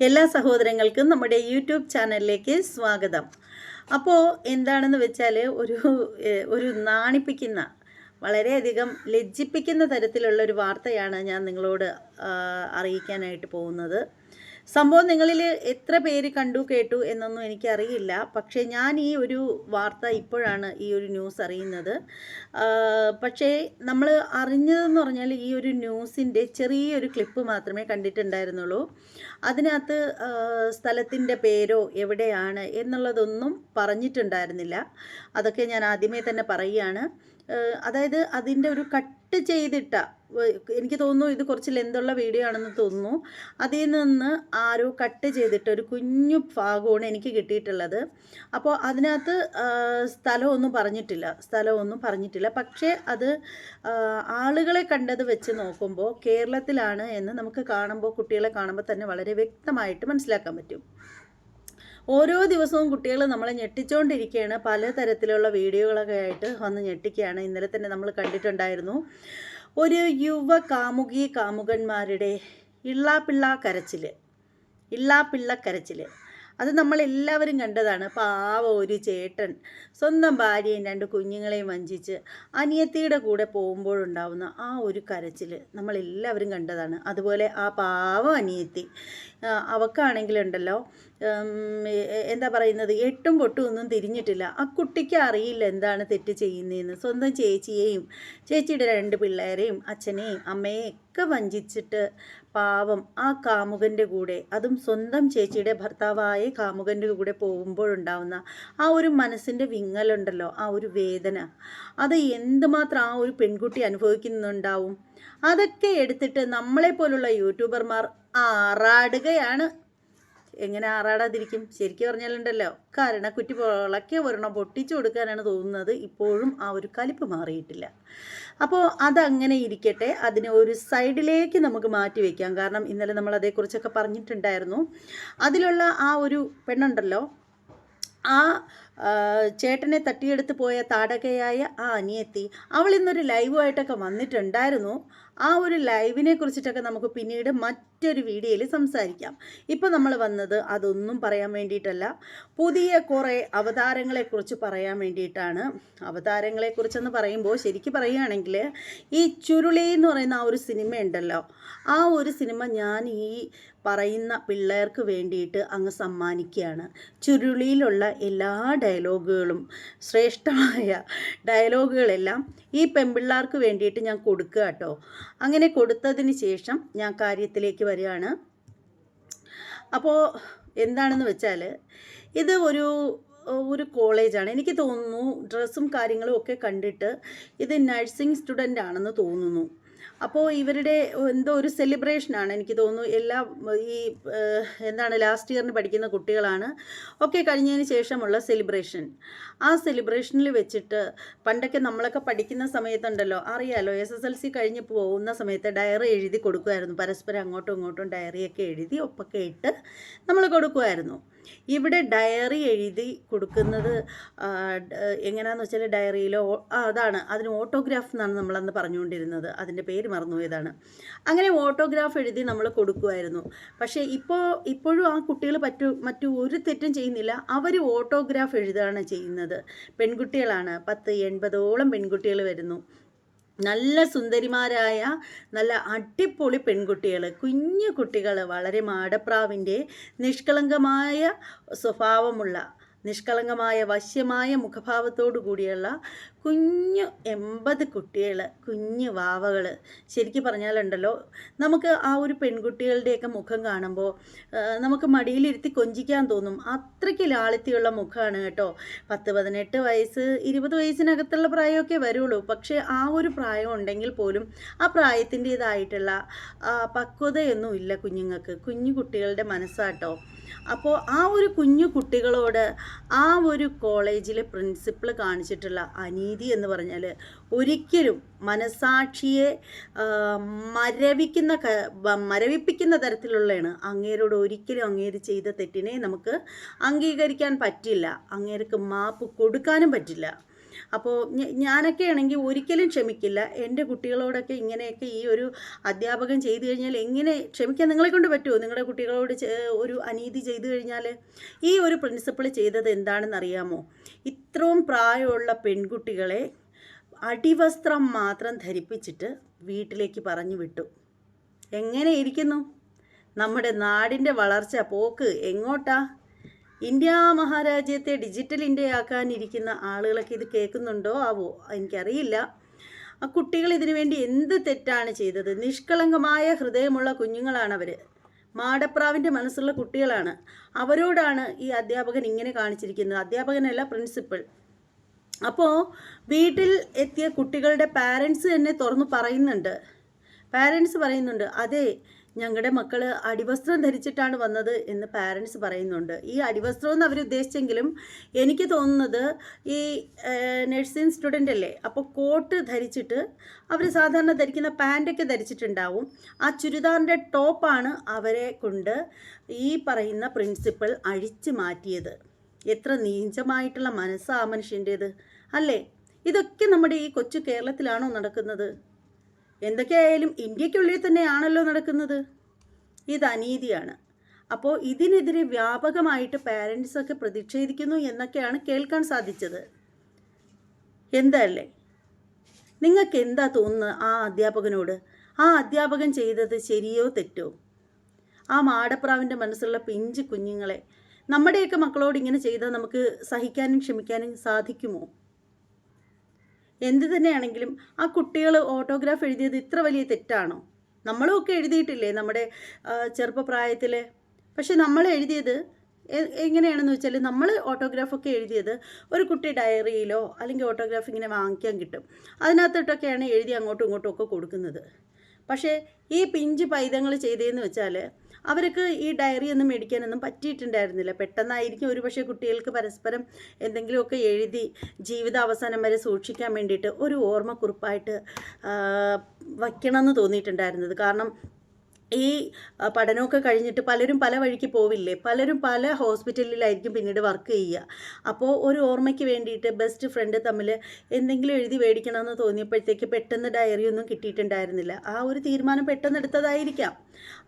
എല്ലാ സഹോദരങ്ങൾക്കും നമ്മുടെ യൂട്യൂബ് ചാനലിലേക്ക് സ്വാഗതം. അപ്പോൾ എന്താണെന്ന് വെച്ചാൽ ഒരു ഒരു നാണിപ്പിക്കുന്ന വളരെയധികം ലജ്ജിപ്പിക്കുന്ന തരത്തിലുള്ള ഒരു വാർത്തയാണ് ഞാൻ നിങ്ങളോട് അറിയിക്കാനായിട്ട് പോകുന്നത്. സംഭവം നിങ്ങളിൽ എത്ര പേര് കണ്ടു കേട്ടു എന്നൊന്നും എനിക്കറിയില്ല. പക്ഷേ ഞാൻ ഈ ഒരു വാർത്ത ഇപ്പോഴാണ് ഈ ഒരു ന്യൂസ് അറിയുന്നത്. പക്ഷേ നമ്മൾ അറിഞ്ഞതെന്ന് പറഞ്ഞാൽ ഈ ഒരു ന്യൂസിന്റെ ചെറിയൊരു ക്ലിപ്പ് മാത്രമേ കണ്ടിട്ടുണ്ടായിരുന്നുള്ളൂ. അതിനകത്ത് സ്ഥലത്തിന്റെ പേരോ എവിടെയാണ് എന്നുള്ളതൊന്നും പറഞ്ഞിട്ടുണ്ടായിരുന്നില്ല. അതൊക്കെ ഞാൻ ആദ്യമേ തന്നെ പറയുകയാണ്. അതായത് അതിന്റെ ഒരു കട്ട് ചെയ്തിട്ട എനിക്ക് തോന്നുന്നു ഇത് കുറച്ച് ലെന്തുള്ള വീഡിയോ ആണെന്ന് തോന്നുന്നു. അതിൽ നിന്ന് ആരോ കട്ട് ചെയ്തിട്ട് ഒരു കുഞ്ഞു ഭാഗമാണ് എനിക്ക് കിട്ടിയിട്ടുള്ളത്. അപ്പോൾ അതിനകത്ത് സ്ഥലമൊന്നും പറഞ്ഞിട്ടില്ല സ്ഥലമൊന്നും പറഞ്ഞിട്ടില്ല. പക്ഷേ അത് ആളുകളെ കണ്ടത് വെച്ച് നോക്കുമ്പോൾ കേരളത്തിലാണ് എന്ന് നമുക്ക് കാണുമ്പോൾ കുട്ടികളെ കാണുമ്പോൾ തന്നെ വളരെ വ്യക്തമായിട്ട് മനസ്സിലാക്കാൻ പറ്റും. ഓരോ ദിവസവും കുട്ടികൾ നമ്മളെ ഞെട്ടിച്ചുകൊണ്ടിരിക്കുകയാണ് പലതരത്തിലുള്ള വീഡിയോകളൊക്കെ ആയിട്ട് വന്ന് ഞെട്ടിക്കുകയാണ്. ഇന്നലെ തന്നെ നമ്മൾ കണ്ടിട്ടുണ്ടായിരുന്നു. ഒരു യുവ കാമുകി കാമുകന്മാരുടെ ഇള്ളാപ്പിള്ള കരച്ചിൽ ഇള്ളാപ്പിള്ള കരച്ചിൽ അത് നമ്മളെല്ലാവരും കണ്ടതാണ്. പാവ ഒരു ചേട്ടൻ. സ്വന്തം ഭാര്യയും രണ്ട് കുഞ്ഞുങ്ങളെയും വഞ്ചിച്ച് അനിയത്തിയുടെ കൂടെ പോകുമ്പോഴുണ്ടാവുന്ന ആ ഒരു കരച്ചിൽ നമ്മളെല്ലാവരും കണ്ടതാണ്. അതുപോലെ ആ പാവ അനിയത്തി. അവക്കാണെങ്കിലുണ്ടല്ലോ. എന്താ പറയുന്നത്? എട്ടും പൊട്ടും ഒന്നും തിരിഞ്ഞിട്ടില്ല. ആ കുട്ടിക്ക് അറിയില്ല എന്താണ് തെറ്റ് ചെയ്യുന്നതെന്ന് സ്വന്തം ചേച്ചിയെയും ചേച്ചിയുടെ രണ്ട് പിള്ളേരെയും അച്ഛനെയും അമ്മയെയും ഒക്കെ വഞ്ചിച്ചിട്ട് പാവം ആ കാമുകന്റെ കൂടെ അതും സ്വന്തം ചേച്ചിയുടെ ഭർത്താവായ കാമുകന്റെ കൂടെ പോകുമ്പോഴുണ്ടാവുന്ന ആ ഒരു മനസ്സിന്റെ വിങ്ങലുണ്ടല്ലോ ആ ഒരു വേദന. അത് എന്തുമാത്രം ആ ഒരു പെൺകുട്ടി അനുഭവിക്കുന്നുണ്ടാവും? അതൊക്കെ എടുത്തിട്ട് നമ്മളെ പോലുള്ള യൂട്യൂബർമാർ ആറാടുകയാണ് എങ്ങനെ ആറാടാതിരിക്കും? ശരിക്കും പറഞ്ഞാലുണ്ടല്ലോ. കരണക്കുറ്റി പൊളക്കെ ഒരെണ്ണം പൊട്ടിച്ചു കൊടുക്കാനാണ് തോന്നുന്നത്. ഇപ്പോഴും ആ ഒരു കലിപ്പ് മാറിയിട്ടില്ല. അപ്പോൾ അതങ്ങനെ ഇരിക്കട്ടെ. അതിനെ ഒരു സൈഡിലേക്ക് നമുക്ക് മാറ്റി വയ്ക്കാം കാരണം ഇന്നലെ നമ്മൾ അതേക്കുറിച്ചൊക്കെ പറഞ്ഞിട്ടുണ്ടായിരുന്നു. അതിലുള്ള ആ ഒരു പെണ്ണുണ്ടല്ലോ. ആ ചേട്ടനെ തട്ടിയെടുത്ത് പോയ താടകയായ ആ അനിയത്തി അവൾ ഇന്നൊരു ലൈവായിട്ടൊക്കെ വന്നിട്ടുണ്ടായിരുന്നു. ആ ഒരു ലൈവിനെ കുറിച്ചിട്ടൊക്കെ നമുക്ക് പിന്നീട് മറ്റൊരു വീഡിയോയിൽ സംസാരിക്കാം. ഇപ്പോൾ നമ്മൾ വന്നത് അതൊന്നും പറയാൻ വേണ്ടിയിട്ടല്ല. പുതിയ കുറേ അവതാരങ്ങളെക്കുറിച്ച് പറയാൻ വേണ്ടിയിട്ടാണ്. അവതാരങ്ങളെക്കുറിച്ചെന്ന് പറയുമ്പോൾ ശരിക്ക് പറയുകയാണെങ്കിൽ ഈ ചുരുളി എന്ന് പറയുന്ന ആ ഒരു സിനിമ ഉണ്ടല്ലോ. ആ ഒരു സിനിമ ഞാൻ ഈ പറയുന്ന പിള്ളേർക്ക് വേണ്ടിയിട്ട് അങ്ങ് സമ്മാനിക്കുകയാണ്. ചുരുളിയിലുള്ള എല്ലാ ഡയലോഗുകളും ശ്രേഷ്ഠമായ ഡയലോഗുകളെല്ലാം ഈ പെൺപിള്ളേർക്ക് വേണ്ടിയിട്ട് ഞാൻ കൊടുക്കുക കേട്ടോ. അങ്ങനെ കൊടുത്തതിന് ശേഷം ഞാൻ കാര്യത്തിലേക്ക് വരികയാണ്. അപ്പോൾ എന്താണെന്ന് വെച്ചാൽ ഇത് ഒരു ഒരു കോളേജാണ്. എനിക്ക് തോന്നുന്നു ഡ്രസ്സും കാര്യങ്ങളും ഒക്കെ കണ്ടിട്ട് ഇത് നഴ്സിംഗ് സ്റ്റുഡന്റ് ആണെന്ന് തോന്നുന്നു. അപ്പോൾ ഇവരുടെ എന്തോ ഒരു സെലിബ്രേഷനാണ് എനിക്ക് തോന്നുന്നു. എല്ലാ ഈ എന്താണ് ലാസ്റ്റ് ഇയറിന് പഠിക്കുന്ന കുട്ടികളാണ് ഒക്കെ കഴിഞ്ഞതിന് ശേഷമുള്ള സെലിബ്രേഷൻ ആ സെലിബ്രേഷനിൽ വെച്ചിട്ട് പണ്ടൊക്കെ നമ്മളൊക്കെ പഠിക്കുന്ന സമയത്തുണ്ടല്ലോ. അറിയാലോ എസ് എസ് എൽ സി കഴിഞ്ഞ് പോകുന്ന സമയത്ത് ഡയറി എഴുതി കൊടുക്കുമായിരുന്നു. പരസ്പരം അങ്ങോട്ടും ഇങ്ങോട്ടും ഡയറിയൊക്കെ എഴുതി ഒപ്പൊക്കെ ഇട്ട് നമ്മൾ കൊടുക്കുമായിരുന്നു. ഇവിടെ ഡയറി എഴുതി കൊടുക്കുന്നത് എങ്ങനെയാണെന്ന് വെച്ചാൽ ഡയറിയിലോ അതാണ്. അതിന് ഓട്ടോഗ്രാഫ് എന്നാണ് നമ്മളന്ന് പറഞ്ഞുകൊണ്ടിരുന്നത്. അതിന്റെ പേര് മറന്നുപോയതാണ്. അങ്ങനെ ഓട്ടോഗ്രാഫ് എഴുതി നമ്മൾ കൊടുക്കുമായിരുന്നു പക്ഷേ ഇപ്പോൾ ഇപ്പോഴും ആ കുട്ടികൾ പറ്റു മറ്റു ഒരു തെറ്റും ചെയ്യുന്നില്ല. അവർ ഓട്ടോഗ്രാഫ് എഴുതുകയാണ് ചെയ്യുന്നത്. പെൺകുട്ടികളാണ്. പത്ത് എൺപതോളം പെൺകുട്ടികൾ വരുന്നു. നല്ല സുന്ദരിമാരായ നല്ല അടിപൊളി പെൺകുട്ടികൾ കുഞ്ഞു കുട്ടികൾ വളരെ മാടപ്രാവിന്റെ നിഷ്കളങ്കമായ സ്വഭാവമുള്ള നിഷ്കളങ്കമായ വശ്യമായ മുഖഭാവത്തോടു കൂടിയുള്ള കുഞ്ഞു എൺപത് കുട്ടികൾ കുഞ്ഞു വാവകൾ ശരിക്കും പറഞ്ഞാലുണ്ടല്ലോ നമുക്ക് ആ ഒരു പെൺകുട്ടികളുടെയൊക്കെ മുഖം കാണുമ്പോൾ നമുക്ക് മടിയിലിരുത്തി കൊഞ്ചിക്കാൻ തോന്നും. അത്രയ്ക്ക് ലാളിത്യമുള്ള മുഖമാണ് കേട്ടോ. പത്ത് പതിനെട്ട് വയസ്സ് ഇരുപത് വയസ്സിനകത്തുള്ള പ്രായമൊക്കെ വരുള്ളൂ. പക്ഷേ ആ ഒരു പ്രായം ഉണ്ടെങ്കിൽ പോലും ആ പ്രായത്തിന്റേതായിട്ടുള്ള പക്വതയൊന്നും ഇല്ല കുഞ്ഞുങ്ങൾക്ക്. കുഞ്ഞു കുട്ടികളുടെ മനസ്സാട്ടോ. അപ്പോൾ ആ ഒരു കുഞ്ഞു കുട്ടികളോട് ആ ഒരു കോളേജിലെ പ്രിൻസിപ്പൾ കാണിച്ചിട്ടുള്ള അനീതി എന്ന് പറഞ്ഞാൽ ഒരിക്കലും മനസാക്ഷിയെ മരവിക്കുന്ന മരവിപ്പിക്കുന്ന തരത്തിലുള്ളതാണ് അങ്ങേരോട് ഒരിക്കലും അങ്ങേര് ചെയ്ത തെറ്റിനെ നമുക്ക് അംഗീകരിക്കാൻ പറ്റില്ല. അങ്ങേർക്ക് മാപ്പ് കൊടുക്കാനും പറ്റില്ല. അപ്പോൾ ഞാനൊക്കെ ആണെങ്കിൽ ഒരിക്കലും ക്ഷമിക്കില്ല. എന്റെ കുട്ടികളോടൊക്കെ ഇങ്ങനെയൊക്കെ ഈ ഒരു അധ്യാപകൻ ചെയ്തു കഴിഞ്ഞാൽ എങ്ങനെ ക്ഷമിക്കാൻ നിങ്ങളെ കൊണ്ട് പറ്റുമോ നിങ്ങളുടെ കുട്ടികളോട് ഒരു അനീതി ചെയ്തു കഴിഞ്ഞാൽ ഈ ഒരു പ്രിൻസിപ്പൾ ചെയ്തത് എന്താണെന്ന് അറിയാമോ ഇത്രയും പ്രായമുള്ള പെൺകുട്ടികളെ അടിവസ്ത്രം മാത്രം ധരിപ്പിച്ചിട്ട് വീട്ടിലേക്ക് പറഞ്ഞു വിട്ടു. എങ്ങനെ ഇരിക്കുന്നു? നമ്മുടെ നാടിന്റെ വളർച്ച പോക്ക് എങ്ങോട്ടാ? ഇന്ത്യ മഹാരാജ്യത്തെ ഡിജിറ്റൽ ഇന്ത്യയാക്കാനിരിക്കുന്ന ആളുകളൊക്കെ ഇത് കേൾക്കുന്നുണ്ടോ? ആവോ? എനിക്കറിയില്ല. ആ കുട്ടികൾ ഇതിനു വേണ്ടി എന്ത് തെറ്റാണ് ചെയ്തത്? നിഷ്കളങ്കമായ ഹൃദയമുള്ള കുഞ്ഞുങ്ങളാണ് അവർ മാടപ്രാവിന്റെ മനസ്സുള്ള കുട്ടികളാണ്. അവരോടാണ് ഈ അധ്യാപകൻ ഇങ്ങനെ കാണിച്ചിരിക്കുന്നത്. അധ്യാപകനല്ല പ്രിൻസിപ്പൾ അപ്പോൾ വീട്ടിൽ എത്തിയ കുട്ടികളുടെ പാരൻസ് തന്നെ തുറന്നു പറയുന്നുണ്ട്. പാരൻസ് പറയുന്നുണ്ട് അതെ ഞങ്ങളുടെ മക്കൾ അടിവസ്ത്രം ധരിച്ചിട്ടാണ് വന്നത് എന്ന് പാരൻസ് പറയുന്നുണ്ട്. ഈ അടിവസ്ത്രം എന്ന് അവർ ഉദ്ദേശിച്ചെങ്കിലും എനിക്ക് തോന്നുന്നത് ഈ നഴ്സിംഗ് സ്റ്റുഡന്റ് അല്ലേ അപ്പോൾ കോട്ട് ധരിച്ചിട്ട് അവർ സാധാരണ ധരിക്കുന്ന പാന്റൊക്കെ ധരിച്ചിട്ടുണ്ടാവും. ആ ചുരിദാറിന്റെ ടോപ്പാണ് അവരെ കൊണ്ട് ഈ പറയുന്ന പ്രിൻസിപ്പൾ അഴിച്ചു മാറ്റിയത്. എത്ര നീഞ്ചമായിട്ടുള്ള മനസ്സാ മനുഷ്യന്റേത് അല്ലേ? ഇതൊക്കെ നമ്മുടെ ഈ കൊച്ചു കേരളത്തിലാണോ നടക്കുന്നത്? എന്തൊക്കെയായാലും ഇന്ത്യക്കുള്ളിൽ തന്നെയാണല്ലോ നടക്കുന്നത്. ഇത് അനീതിയാണ്. അപ്പോൾ ഇതിനെതിരെ വ്യാപകമായിട്ട് പാരൻസൊക്കെ പ്രതിഷേധിക്കുന്നു എന്നൊക്കെയാണ് കേൾക്കാൻ സാധിച്ചത്. എന്തല്ലേ നിങ്ങൾക്ക് എന്താ തോന്നുന്നത് ആ അധ്യാപകനോട്? ആ അധ്യാപകൻ ചെയ്തത് ശരിയോ തെറ്റോ? ആ മാടപ്രാവിന്റെ മനസ്സുള്ള പിഞ്ച് കുഞ്ഞുങ്ങളെ നമ്മുടെയൊക്കെ മക്കളോട് ഇങ്ങനെ ചെയ്താൽ നമുക്ക് സഹിക്കാനും ക്ഷമിക്കാനും സാധിക്കുമോ? എന്ത് തന്നെയാണെങ്കിലും ആ കുട്ടികൾ ഓട്ടോഗ്രാഫ് എഴുതിയത് ഇത്ര വലിയ തെറ്റാണോ? നമ്മളും ഒക്കെ എഴുതിയിട്ടില്ലേ നമ്മുടെ ചെറുപ്പപ്രായത്തിൽ പക്ഷെ നമ്മൾ എഴുതിയത് എങ്ങനെയാണെന്ന് വെച്ചാൽ നമ്മൾ ഓട്ടോഗ്രാഫൊക്കെ എഴുതിയത് ഒരു കുട്ടി ഡയറിയിലോ അല്ലെങ്കിൽ ഓട്ടോഗ്രാഫ് ഇങ്ങനെ വാങ്ങിക്കാൻ കിട്ടും. അതിനകത്തോട്ടൊക്കെയാണ് എഴുതി അങ്ങോട്ടും ഇങ്ങോട്ടും ഒക്കെ കൊടുക്കുന്നത്. പക്ഷേ ഈ പിഞ്ച് പൈതങ്ങൾ ചെയ്തതെന്ന് വെച്ചാൽ അവർക്ക് ഈ ഡയറി ഒന്നും മേടിക്കാനൊന്നും പറ്റിയിട്ടുണ്ടായിരുന്നില്ല. പെട്ടെന്നായിരിക്കും ഒരു പക്ഷേ കുട്ടികൾക്ക് പരസ്പരം എന്തെങ്കിലുമൊക്കെ എഴുതി ജീവിത അവസാനം വരെ സൂക്ഷിക്കാൻ വേണ്ടിയിട്ട് ഒരു ഓർമ്മക്കുറിപ്പായിട്ട് വയ്ക്കണമെന്ന് തോന്നിയിട്ടുണ്ടായിരുന്നത്. കാരണം ഈ പഠനമൊക്കെ കഴിഞ്ഞിട്ട് പലരും പല വഴിക്ക് പോവില്ലേ? പലരും പല ഹോസ്പിറ്റലിലായിരിക്കും പിന്നീട് വർക്ക് ചെയ്യുക. അപ്പോൾ ഒരു ഓർമ്മയ്ക്ക് വേണ്ടിയിട്ട് ബെസ്റ്റ് ഫ്രണ്ട് തമ്മിൽ എന്തെങ്കിലും എഴുതി മേടിക്കണമെന്ന് തോന്നിയപ്പോഴത്തേക്ക് പെട്ടെന്ന് ഡയറി ഒന്നും കിട്ടിയിട്ടുണ്ടായിരുന്നില്ല. ആ ഒരു തീരുമാനം പെട്ടെന്ന് എടുത്തതായിരിക്കാം.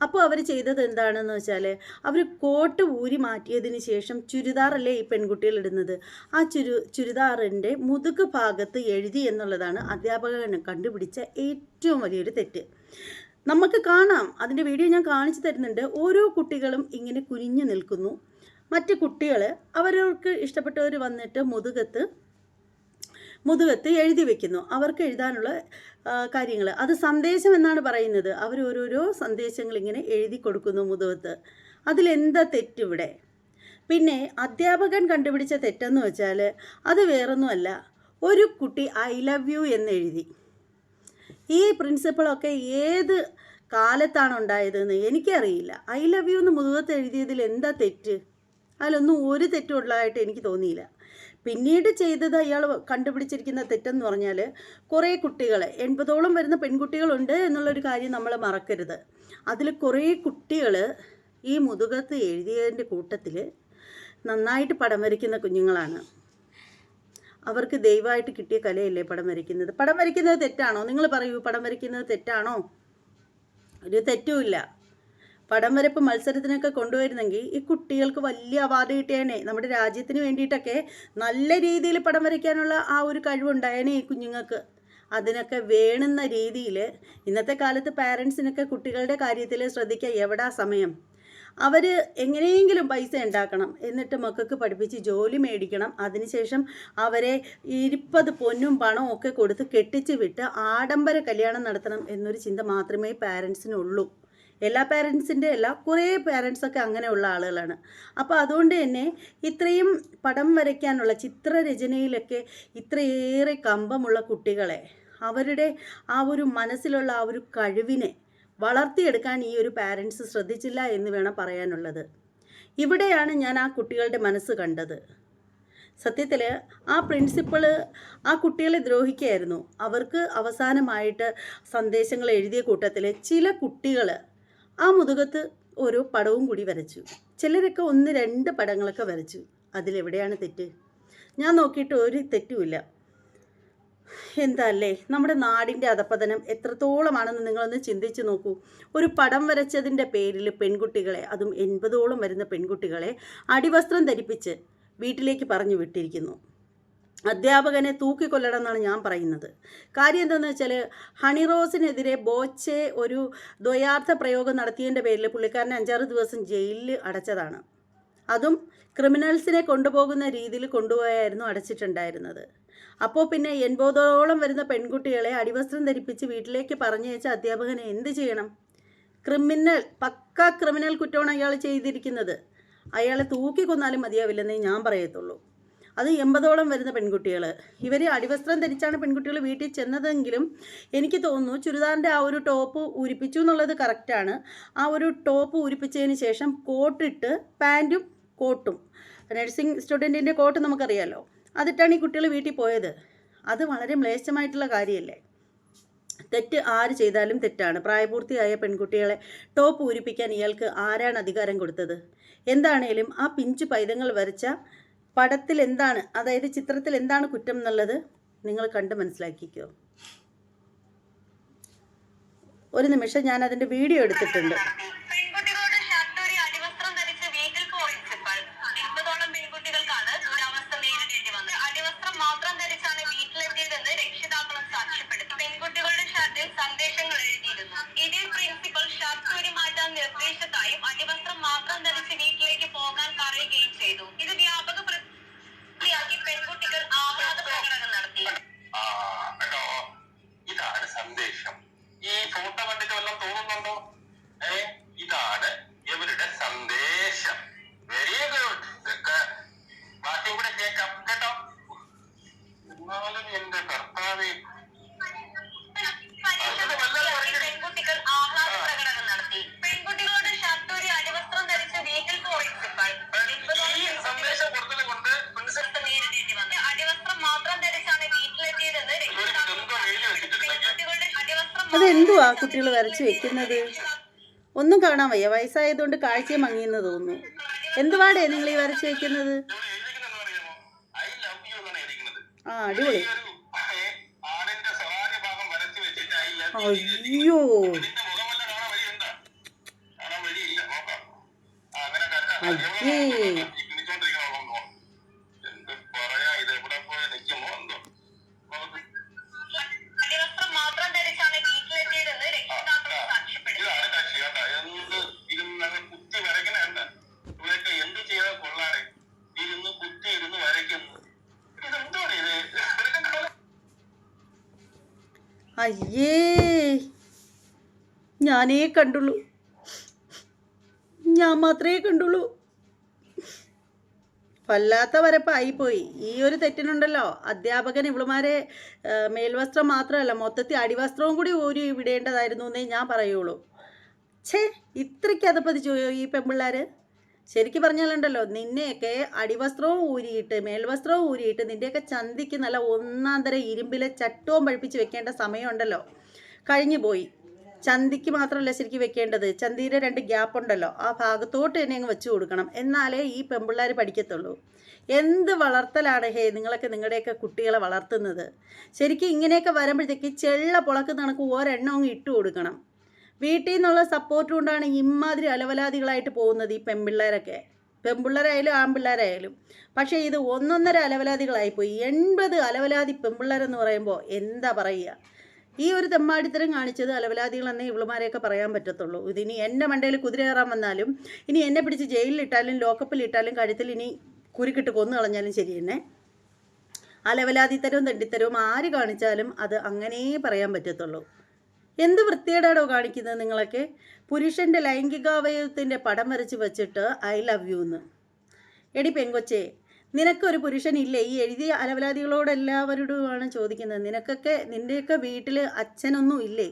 അപ്പോൾ അവർ ചെയ്തത് എന്താണെന്ന് വെച്ചാൽ അവർ കോട്ട് ഊരി മാറ്റിയതിന് ശേഷം ചുരിദാറല്ലേ ഈ പെൺകുട്ടികൾ ഇടുന്നത്? ആ ചുരു ചുരിദാറിന്റെ മുതുക് ഭാഗത്ത് എഴുതി എന്നുള്ളതാണ് അധ്യാപകൻ കണ്ടുപിടിച്ച ഏറ്റവും വലിയൊരു തെറ്റ്. നമുക്ക് കാണാം. അതിന്റെ വീഡിയോ ഞാൻ കാണിച്ചു തരുന്നുണ്ട്. ഓരോ കുട്ടികളും ഇങ്ങനെ കുനിഞ്ഞു നിൽക്കുന്നു. മറ്റ് കുട്ടികൾ അവർക്ക് ഇഷ്ടപ്പെട്ടവർ വന്നിട്ട് മുതുകത്ത് മുതുകത്ത് എഴുതി വെക്കുന്നു. അവർക്ക് എഴുതാനുള്ള കാര്യങ്ങൾ അത് സന്ദേശം എന്നാണ് പറയുന്നത്. അവർ ഓരോരോ സന്ദേശങ്ങൾ ഇങ്ങനെ എഴുതി കൊടുക്കുന്നു മുതുകത്ത്. അതിലെന്താ തെറ്റിവിടെ പിന്നെ അധ്യാപകൻ കണ്ടുപിടിച്ച തെറ്റെന്ന് വെച്ചാൽ അത് വേറൊന്നുമല്ല. ഒരു കുട്ടി ഐ ലവ് യു എന്ന് എഴുതി. ഈ പ്രിൻസിപ്പളൊക്കെ ഏത് കാലത്താണ് ഉണ്ടായതെന്ന് എനിക്കറിയില്ല. ഐ ലവ് യു എന്ന് മുതുകത്ത് എഴുതിയതിൽ എന്താ തെറ്റ്? അതിലൊന്നും ഒരു തെറ്റുള്ളതായിട്ട് എനിക്ക് തോന്നിയില്ല. പിന്നീട് ചെയ്തത് അയാൾ കണ്ടുപിടിച്ചിരിക്കുന്ന തെറ്റെന്ന് പറഞ്ഞാൽ കുറേ കുട്ടികൾ എൺപതോളം വരുന്ന പെൺകുട്ടികളുണ്ട് എന്നുള്ളൊരു കാര്യം നമ്മൾ മറക്കരുത്. അതിൽ കുറേ കുട്ടികൾ ഈ മുതുകത്ത് എഴുതിയതിന്റെ കൂട്ടത്തിൽ നന്നായിട്ട് പടം വരയ്ക്കുന്ന കുഞ്ഞുങ്ങളാണ്. അവർക്ക് ദൈവമായിട്ട് കിട്ടിയ കലയല്ലേ പടം വരയ്ക്കുന്നത്? പടം വരയ്ക്കുന്നത് തെറ്റാണോ? നിങ്ങൾ പറയൂ പടം വരയ്ക്കുന്നത് തെറ്റാണോ? ഒരു തെറ്റുമില്ല. പടം വരപ്പ് മത്സരത്തിനൊക്കെ കൊണ്ടുവരുന്നെങ്കിൽ ഈ കുട്ടികൾക്ക് വലിയ അവാർഡ് കിട്ടിയേനെ. നമ്മുടെ രാജ്യത്തിന് വേണ്ടിയിട്ടൊക്കെ നല്ല രീതിയിൽ പടം വരയ്ക്കാനുള്ള ആ ഒരു കഴിവുണ്ടായേനെ ഈ കുഞ്ഞുങ്ങൾക്ക്. അതിനൊക്കെ വേണുന്ന രീതിയിൽ ഇന്നത്തെ കാലത്ത് പാരൻസിനൊക്കെ കുട്ടികളുടെ കാര്യത്തിൽ ശ്രദ്ധിക്കുക. എവിടാ സമയം? അവർ എങ്ങനെയെങ്കിലും പൈസ ഉണ്ടാക്കണം. എന്നിട്ട് മക്കൾക്ക് പഠിപ്പിച്ച് ജോലി മേടിക്കണം. അതിനുശേഷം അവരെ ഇരിപ്പത് പൊന്നും പണവും ഒക്കെ കൊടുത്ത് കെട്ടിച്ച് വിട്ട് ആഡംബര കല്യാണം നടത്തണം എന്നൊരു ചിന്ത മാത്രമേ പാരൻസിനുള്ളൂ. എല്ലാ പാരൻസിന്റെ അല്ല കുറേ പാരൻസൊക്കെ അങ്ങനെയുള്ള ആളുകളാണ്. അപ്പോൾ അതുകൊണ്ട് തന്നെ ഇത്രയും പടം വരയ്ക്കാനുള്ള ചിത്രരചനയിലൊക്കെ ഇത്രയേറെ കമ്പമുള്ള കുട്ടികളെ അവരുടെ ആ ഒരു മനസ്സിലുള്ള ആ ഒരു കഴിവിനെ വളർത്തിയെടുക്കാൻ ഈ ഒരു പാരൻസ് ശ്രദ്ധിച്ചില്ല എന്ന് വേണം പറയാനുള്ളത്. ഇവിടെയാണ് ഞാൻ ആ കുട്ടികളുടെ മനസ്സ് കണ്ടത്. സത്യത്തിൽ ആ പ്രിൻസിപ്പൾ ആ കുട്ടികളെ ദ്രോഹിക്കുകയായിരുന്നു. അവർക്ക് അവസാനമായിട്ട് സന്ദേശങ്ങൾ എഴുതിയ കൂട്ടത്തിൽ ചില കുട്ടികൾ ആ മുതുകത്ത് ഓരോ പടവും കൂടി വരച്ചു. ചിലരൊക്കെ ഒന്ന് രണ്ട് പടങ്ങളൊക്കെ വരച്ചു. അതിലെവിടെയാണ് തെറ്റ്? ഞാൻ നോക്കിയിട്ട് ഒരു തെറ്റുമില്ല. എന്താ അല്ലേ നമ്മുടെ നാടിന്റെ അധപ്പതനം എത്രത്തോളമാണെന്ന് നിങ്ങളൊന്ന് ചിന്തിച്ച് നോക്കൂ. ഒരു പടം വരച്ചതിന്റെ പേരിൽ പെൺകുട്ടികളെ അതും എൺപതോളം വരുന്ന പെൺകുട്ടികളെ അടിവസ്ത്രം ധരിപ്പിച്ച് വീട്ടിലേക്ക് പറഞ്ഞു വിട്ടിരിക്കുന്നു. അധ്യാപകനെ തൂക്കിക്കൊല്ലണം എന്നാണ് ഞാൻ പറയുന്നത്. കാര്യം എന്താണെന്ന് വെച്ചാൽ ഹണി റോസിനെതിരെ ബോച്ചെ ഒരു ദ്വയാർത്ഥ പ്രയോഗം നടത്തിയതിന്റെ പേരിൽ പുള്ളിക്കാരനെ അഞ്ചാറ് ദിവസം ജയിലിൽ അടച്ചതാണ്. അതും ക്രിമിനൽസിനെ കൊണ്ടുപോകുന്ന രീതിയിൽ കൊണ്ടുപോയായിരുന്നു അടച്ചിട്ടുണ്ടായിരുന്നത്. അപ്പോൾ പിന്നെ എൺപതോളം വരുന്ന പെൺകുട്ടികളെ അടിവസ്ത്രം ധരിപ്പിച്ച് വീട്ടിലേക്ക് പറഞ്ഞയച്ച അധ്യാപകനെ എന്ത് ചെയ്യണം? ക്രിമിനൽ പക്ക ക്രിമിനൽ കുറ്റമാണ് അയാൾ ചെയ്തിരിക്കുന്നത്. അയാളെ തൂക്കിക്കൊന്നാലും മതിയാവില്ലെന്നേ ഞാൻ പറയത്തുള്ളൂ. അത് എൺപതോളം വരുന്ന പെൺകുട്ടികൾ ഇവർ അടിവസ്ത്രം ധരിച്ചാണ് പെൺകുട്ടികൾ വീട്ടിൽ ചെന്നതെങ്കിലും എനിക്ക് തോന്നുന്നു ചുരിദാറിന്റെ ആ ഒരു ടോപ്പ് ഊരിപ്പിച്ചു എന്നുള്ളത് കറക്റ്റാണ് ആ ഒരു ടോപ്പ് ഊരിപ്പിച്ചതിന് ശേഷം കോട്ടിട്ട് പാന്റും കോട്ടും നഴ്സിംഗ് സ്റ്റുഡന്റിന്റെ കോട്ട് നമുക്കറിയാലോ അതിട്ടാണ് ഈ കുട്ടികൾ വീട്ടിൽ പോയത്. അത് വളരെ മ്ലേച്ഛമായിട്ടുള്ള കാര്യമല്ലേ? തെറ്റ് ആര് ചെയ്താലും തെറ്റാണ്. പ്രായപൂർത്തിയായ പെൺകുട്ടികളെ ടോപ്പ് ഊരിപ്പിക്കാൻ ഇയാൾക്ക് ആരാണ് അധികാരം കൊടുത്തത്? എന്താണേലും ആ പിഞ്ചു പൈതങ്ങൾ വരച്ച പടത്തിൽ എന്താണ് അതായത് ചിത്രത്തിൽ എന്താണ് കുറ്റം എന്നുള്ളത് നിങ്ങൾ കണ്ട് മനസ്സിലാക്കിക്കോ. ഒരു നിമിഷം ഞാൻ അതിന്റെ വീഡിയോ എടുത്തിട്ടുണ്ട് പെൺകുട്ടികളുടെ ഷർട്ടൊരു അടിവസ്ത്രം ധരിച്ച് വീട്ടിൽ പ്രിൻസിപ്പൽ എൺപതോളം പെൺകുട്ടികൾക്കാണ് ദുരവസ്ഥ നേരിടേണ്ടി വന്നത് അടിവസ്ത്രം മാത്രം ധരിച്ചാണ് വീട്ടിലെത്തിയതെന്ന് രക്ഷിതാക്കളും സാക്ഷ്യപ്പെടുത്തി പെൺകുട്ടികളുടെ ഷർട്ടിൽ സന്ദേശങ്ങൾ എഴുതിയിരുന്നു ഇതിൽ പ്രിൻസിപ്പൽ ഷർട്ട് ഊരി മാറ്റാൻ നിർദ്ദേശത്തായും അടിവസ്ത്രം മാത്രം ധരിച്ച് വീട്ടിലേക്ക് പോകാൻ പറയുകയും ചെയ്തു ഇത് വ്യാപക പ്രതിയാക്കി പെൺകുട്ടികൾ ആഹ്ലാദ പ്രകടനം നടത്തി ആ, കേട്ടോ ഇതാണ് സന്ദേശം ഈ ഫോട്ടോ കണ്ടിട്ട് വല്ലതും തോന്നുന്നുണ്ടോ ഏ ഇതാണ് ഇവരുടെ സന്ദേശം വെരി ഗുഡ് ഇതൊക്കെ ബാക്കി കൂടെ കേൾക്കാം കേട്ടോ എന്നാലും എന്റെ കർത്താവേ പെൺകുട്ടികൾ ആഹ്ലാദ പ്രകടനം നടത്തി പെൺകുട്ടികളുടെ ഷർട്ടൂരി അടിവസ്ത്രം ധരിച്ച് വീട്ടിൽ പ്രിൻസിപ്പൽ ഈ സന്ദേശം കൊടുത്തത് കൊണ്ട് പ്രിൻസിപ്പൽ നേരിടേണ്ടി വന്നു അടിവസ്ത്രം മാത്രം ധരിച്ചാണ് വീട്ടിലെത്തിയതെന്ന് രക്ഷിതാക്കൾ എന്തോ എഴുതി വെച്ചിട്ടുണ്ടെങ്കിൽ പെൺകുട്ടികളുടെ അടിവസ്ത്രം അതെന്തുവാ കുട്ടികൾ വരച്ച് വെക്കുന്നത്? ഒന്നും കാണാൻ വയ്യ. വയസ്സായതുകൊണ്ട് കാഴ്ചയെ മങ്ങിയെന്ന് തോന്നുന്നു. എന്തുവാടേ നിങ്ങൾ ഈ വരച്ച് വെക്കുന്നത്? ആ അടിപൊളി. അയ്യോ. ഐ അയ്യേ. ഞാനേ കണ്ടുള്ളൂ. ഞാൻ മാത്രമേ കണ്ടുള്ളൂ. വല്ലാത്ത വരപ്പായിപ്പോയി ഈ ഒരു തെറ്റിനുണ്ടല്ലോ. അധ്യാപകൻ ഇവളുമാരെ മേൽവസ്ത്രം മാത്രമല്ല മൊത്തത്തിൽ അടിവസ്ത്രവും കൂടി ഊരി വിടേണ്ടതായിരുന്നു എന്നേ ഞാൻ പറയുള്ളൂ. ഛേ ഇത്രയ്ക്ക് അതപ്പതിച്ചു ഈ പെൺപിള്ളേർ ശരിക്കും പറഞ്ഞാലുണ്ടല്ലോ നിന്നെയൊക്കെ അടിവസ്ത്രവും ഊരിയിട്ട് മേൽവസ്ത്രവും ഊരിയിട്ട് നിന്റെയൊക്കെ ചന്തിക്ക് നല്ല ഒന്നാം തരം ഇരുമ്പിലെ ചട്ടവും പഴിപ്പിച്ച് വെക്കേണ്ട സമയമുണ്ടല്ലോ. കഴിഞ്ഞു പോയി. ചന്തിക്ക് മാത്രമല്ല ശരിക്കും വെക്കേണ്ടത്. ചന്തിയുടെ രണ്ട് ഗ്യാപ്പ് ഉണ്ടല്ലോ. ആ ഭാഗത്തോട്ട് തന്നെ അങ്ങ് വെച്ച് കൊടുക്കണം. എന്നാലേ ഈ പെമ്പിള്ളേർ പഠിക്കത്തുള്ളൂ. എന്ത് വളർത്തലാണ് ഹേ നിങ്ങളൊക്കെ നിങ്ങളുടെയൊക്കെ കുട്ടികളെ വളർത്തുന്നത്? ശരിക്കും ഇങ്ങനെയൊക്കെ വരുമ്പോഴത്തേക്ക് ചെള്ള പുളക്ക് കണക്ക് ഒരെണ്ണം അങ്ങ് ഇട്ട് കൊടുക്കണം. വീട്ടിൽ നിന്നുള്ള സപ്പോർട്ട് കൊണ്ടാണ് ഇമാതിരി അലവലാതികളായിട്ട് പോകുന്നത് ഈ പെൺപിള്ളേരൊക്കെ പെൺപിള്ളേരായാലും ആൺപിള്ളേരായാലും പക്ഷേ ഇത് ഒന്നൊന്നര അലവലാതികളായിപ്പോയി. എൺപത് അലവലാതി പെൺപിള്ളേരെന്ന് പറയുമ്പോൾ എന്താ പറയുക? ഈ ഒരു തെമ്മാടിത്തരം കാണിച്ചത് അലവലാദികളെന്നേ ഇവളുമാരെയൊക്കെ പറയാൻ പറ്റത്തുള്ളൂ. ഇതിനി എന്റെ മണ്ടയിൽ കുതിര കയറാൻ വന്നാലും ഇനി എന്നെ പിടിച്ച് ജയിലിലിട്ടാലും ലോക്കപ്പിലിട്ടാലും കഴുത്തിൽ ഇനി കുരുക്കിട്ട് കൊന്നു കളഞ്ഞാലും ശരി തന്നെ. അലവലാതിത്തരവും തണ്ടിത്തരവും ആര് കാണിച്ചാലും അത് അങ്ങനെ പറയാൻ പറ്റത്തുള്ളൂ. എന്ത് വൃത്തിയേടാടോ കാണിക്കുന്നത് നിങ്ങളൊക്കെ? പുരുഷന്റെ ലൈംഗികാവയവത്തിന്റെ പടം വരച്ച് വെച്ചിട്ട് ഐ ലവ് യു എന്ന് എടി പെങ്കൊച്ചേ നിനക്കൊരു പുരുഷനില്ലേ? ഈ എഴുതിയ അലവലാദികളോട് എല്ലാവരോടുമാണ് ചോദിക്കുന്നത്. നിനക്കൊക്കെ നിന്റെയൊക്കെ വീട്ടിൽ അച്ഛനൊന്നും ഇല്ലേ?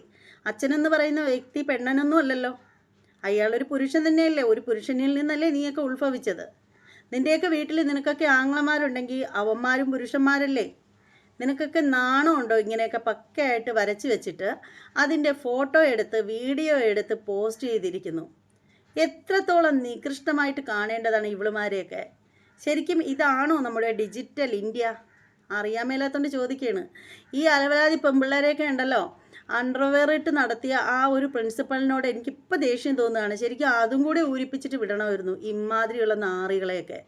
അച്ഛനെന്ന് പറയുന്ന വ്യക്തി പെണ്ണനൊന്നും അല്ലല്ലോ. അയാളൊരു പുരുഷൻ തന്നെയല്ലേ? ഒരു പുരുഷനിൽ നിന്നല്ലേ നീയൊക്കെ ഉത്ഭവിച്ചത്? നിന്റെയൊക്കെ വീട്ടിൽ നിനക്കൊക്കെ ആങ്ങളമാരുണ്ടെങ്കിൽ അവന്മാരും പുരുഷന്മാരല്ലേ? നിനക്കൊക്കെ നാണമുണ്ടോ ഇങ്ങനെയൊക്കെ പക്കയായിട്ട് വരച്ച് വെച്ചിട്ട്? അതിന്റെ ഫോട്ടോ എടുത്ത് വീഡിയോ എടുത്ത് പോസ്റ്റ് ചെയ്തിരിക്കുന്നു. എത്രത്തോളം നികൃഷ്ടമായിട്ട് കാണേണ്ടതാണ് ഇവളുമാരെയൊക്കെ? ശരിക്കും ഇതാണോ നമ്മുടെ ഡിജിറ്റൽ ഇന്ത്യ? അറിയാൻ മേലാത്തോണ്ട് ചോദിക്കുകയാണ് ഈ അലവരാതി പെമ്പിള്ളേരെയൊക്കെ ഉണ്ടല്ലോ. അണ്ടർവെയർ ഇട്ട് നടത്തിയ ആ ഒരു പ്രിൻസിപ്പളിനോട് എനിക്കിപ്പോൾ ദേഷ്യം തോന്നുകയാണ്. ശരിക്കും അതും കൂടി ഊരിപ്പിച്ചിട്ട് വിടണമായിരുന്നു ഇമാതിരിയുള്ള നാറികളെയൊക്കെ.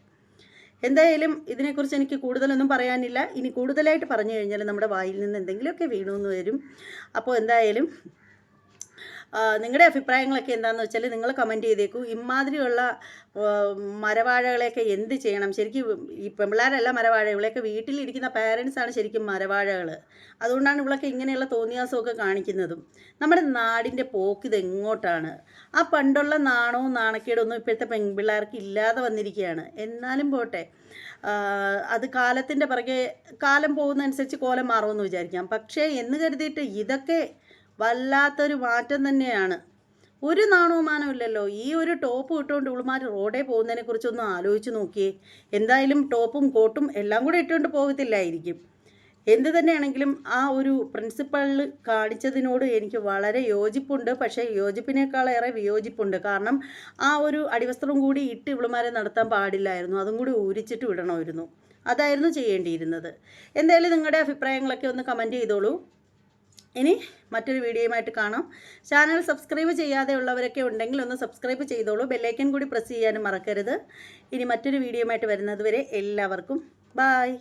എന്തായാലും ഇതിനെക്കുറിച്ച് എനിക്ക് കൂടുതലൊന്നും പറയാനില്ല. ഇനി കൂടുതലായിട്ട് പറഞ്ഞു കഴിഞ്ഞാൽ നമ്മുടെ വായിൽ നിന്ന് എന്തെങ്കിലുമൊക്കെ വീണു എന്ന് വരും. അപ്പോൾ എന്തായാലും നിങ്ങളുടെ അഭിപ്രായങ്ങളൊക്കെ എന്താണെന്ന് വെച്ചാൽ നിങ്ങൾ കമന്റ് ചെയ്തേക്കൂ. ഇമാതിരിയുള്ള മരവാഴകളെയൊക്കെ എന്ത് ചെയ്യണം? ശരിക്കും ഈ പെമ്പിള്ളേരല്ല മരവാഴ ഇവളെയൊക്കെ വീട്ടിലിരിക്കുന്ന പാരൻസാണ് ശരിക്കും മരവാഴകൾ അതുകൊണ്ടാണ് ഇവളൊക്കെ ഇങ്ങനെയുള്ള തോന്നിയാസമൊക്കെ കാണിക്കുന്നതും. നമ്മുടെ നാടിന്റെ പോക്ക് ഇത് എങ്ങോട്ടാണ് ആ പണ്ടുള്ള നാണവും നാണക്കേടൊന്നും ഇപ്പോഴത്തെ പെൺപിള്ളേർക്ക് ഇല്ലാതെ വന്നിരിക്കുകയാണ്. എന്നാലും പോട്ടെ. അത് കാലത്തിന്റെ പിറകെ കാലം പോകുന്നതനുസരിച്ച് കോലം മാറുമെന്ന് വിചാരിക്കാം. പക്ഷേ എന്ന് കരുതിയിട്ട് ഇതൊക്കെ വല്ലാത്തൊരു മാറ്റം തന്നെയാണ്. ഒരു നാണവുമാനം ഇല്ലല്ലോ. ഈ ഒരു ടോപ്പ് ഇട്ടുകൊണ്ട് ഇവളുമാർ റോഡേ പോകുന്നതിനെ കുറിച്ചൊന്നും ആലോചിച്ച് നോക്കിയേ. എന്തായാലും ടോപ്പും കോട്ടും എല്ലാം കൂടെ ഇട്ടുകൊണ്ട് പോകത്തില്ലായിരിക്കും. എന്ത് തന്നെയാണെങ്കിലും ആ ഒരു പ്രിൻസിപ്പളിൽ കാണിച്ചതിനോട് എനിക്ക് വളരെ യോജിപ്പുണ്ട്. പക്ഷേ യോജിപ്പിനേക്കാളേറെ വിയോജിപ്പുണ്ട്. കാരണം ആ ഒരു അടിവസ്ത്രം കൂടി ഇട്ട് ഇവളുമാരെ നടത്താൻ പാടില്ലായിരുന്നു. അതും കൂടി ഊരിച്ചിട്ട് വിടണമായിരുന്നു. അതായിരുന്നു ചെയ്യേണ്ടിയിരുന്നത്. എന്തായാലും നിങ്ങളുടെ അഭിപ്രായങ്ങളൊക്കെ ഒന്ന് കമന്റ് ചെയ്തോളൂ. ഇനി മറ്റൊരു വീഡിയോയുമായിട്ട് കാണാം. ചാനൽ സബ്സ്ക്രൈബ് ചെയ്യാതെ ഉള്ളവരൊക്കെ ഉണ്ടെങ്കിൽ ഒന്ന് സബ്സ്ക്രൈബ് ചെയ്തോളൂ. ബെല്ലൈക്കൻ കൂടി പ്രസ് ചെയ്യാനും മറക്കരുത്. ഇനി മറ്റൊരു വീഡിയോയുമായിട്ട് വരുന്നതുവരെ എല്ലാവർക്കും ബായ്